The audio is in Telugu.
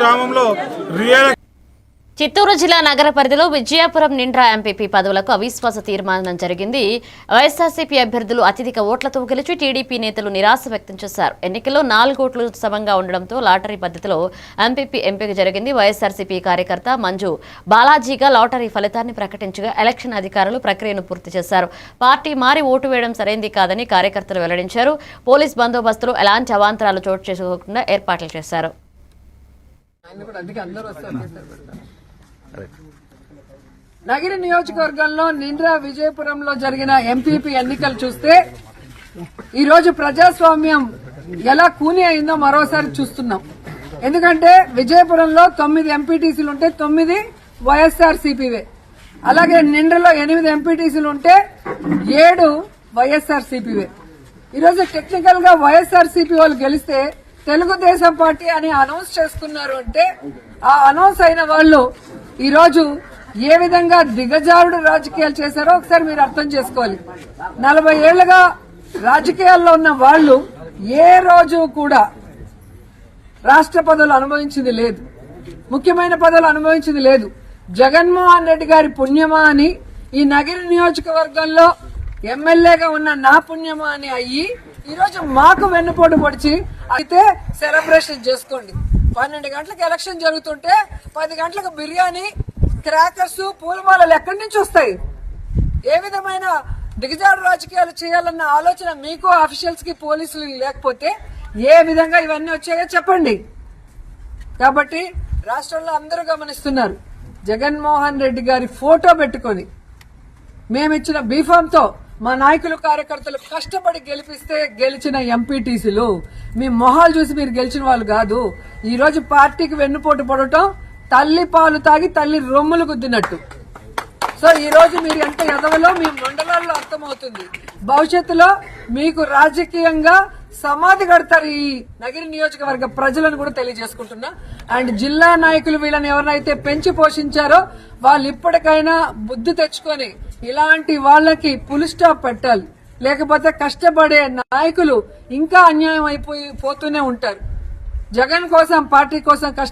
గ్రామంలో రియల్ చిత్తూరు జిల్లా నగర పరిధిలో విజయపురం నిండ్రా ఎంపీపీ పదవులకు అవిశ్వాస తీర్మానం జరిగింది. వైఎస్ఆర్సీపీ అభ్యర్థులు అత్యధిక ఓట్లతో గెలిచి టీడీపీ నేతలు నిరాశ వ్యక్తం చేశారు. ఎన్నికల్లో నాలుగు ఓట్లు సమంగా ఉండడంతో లాటరీ పద్ధతిలో ఎంపీపీ ఎంపిక జరిగింది. వైఎస్ఆర్సీపీ కార్యకర్త మంజు బాలాజీగా లాటరీ ఫలితాన్ని ప్రకటించగా ఎలక్షన్ అధికారులు ప్రక్రియను పూర్తి చేశారు. పార్టీ మారి ఓటు వేయడం సరైంది కాదని కార్యకర్తలు వెల్లడించారు. పోలీస్ బందోబస్తులో ఎలాంటి అవాంతరాలు చోటు చేసుకోకుండా ఏర్పాట్లు చేశారు. నగిరి నియోజకవర్గంలో నిండ్రా విజయపురంలో జరిగిన ఎంపీపీ ఎన్నికలు చూస్తే ఈ రోజు ప్రజాస్వామ్యం ఎలా కూని అయిందో మరోసారి చూస్తున్నాం. ఎందుకంటే విజయపురంలో తొమ్మిది ఎంపీటీసీలు ఉంటే తొమ్మిది వైఎస్ఆర్ సిపివే అలాగే నిండ్రలో ఎనిమిది ఎంపీటీసీలు ఉంటే ఏడు వైఎస్ఆర్ సిపివే ఈరోజు టెక్నికల్గా వైఎస్ఆర్ సిపి వాళ్ళు గెలిస్తే తెలుగుదేశం పార్టీ అని అనౌన్స్ చేసుకున్నారు అంటే ఆ అనౌన్స్ అయిన వాళ్ళు ఈరోజు ఏ విధంగా దిగజారుడు రాజకీయాలు చేశారో ఒకసారి మీరు అర్థం చేసుకోవాలి. నలభై ఏళ్ళుగా రాజకీయాల్లో ఉన్న వాళ్ళు ఏ రోజు కూడా రాష్ట్ర పదవులు అనుభవించింది లేదు. ముఖ్యమైన పదవులు అనుభవించింది లేదు. జగన్మోహన్ రెడ్డి గారి పుణ్యమా అని ఈ నగిరి నియోజకవర్గంలో ఎమ్మెల్యేగా ఉన్న నా పుణ్యమా అని అయ్యి ఈరోజు మాకు వెన్నుపోటు పొడిచి అయితే సెలబ్రేషన్ చేసుకోండి. పన్నెండు గంటలకు ఎలక్షన్ జరుగుతుంటే పది గంటలకు బిర్యానీ క్రాకర్స్ పూలమాలలు ఎక్కడి నుంచి వస్తాయి? ఏ విధమైన దిగజాడు రాజకీయాలు చేయాలన్న ఆలోచన మీకు అఫీషియల్స్కి పోలీసులు లేకపోతే ఏ విధంగా ఇవన్నీ వచ్చాయో చెప్పండి. కాబట్టి రాష్ట్రంలో అందరూ గమనిస్తున్నారు. జగన్మోహన్ రెడ్డి గారి ఫోటో పెట్టుకొని మేమిచ్చిన బీఫామ్తో మా నాయకులు కార్యకర్తలు కష్టపడి గెలిపిస్తే గెలిచిన ఎంపీటీసీలు మీ మొహాలు చూసి మీరు గెలిచిన వాళ్ళు కాదు. ఈ రోజు పార్టీకి వెన్నుపోటు పడటం తల్లి పాలు తాగి తల్లి రొమ్ములు గుద్దినట్టు. సో ఈ రోజు మీరు ఎంత ఎదవలో మీ మండలాల్లో అర్థమవుతుంది. భవిష్యత్తులో మీకు రాజకీయంగా సమాధి కడతారు ఈ నగిరి నియోజకవర్గ ప్రజలను కూడా తెలియజేసుకుంటున్నా. అండ్ జిల్లా నాయకులు వీళ్ళని ఎవరినైతే పెంచి పోషించారో వాళ్ళు ఇప్పటికైనా బుద్ధి తెచ్చుకొని ఇలాంటి వాళ్ళకి పులి స్టాప్ పెట్టాలి. లేకపోతే కష్టపడే నాయకులు ఇంకా అన్యాయం అయిపోయి పోతూనే ఉంటారు. జగన్ కోసం పార్టీ కోసం కష్ట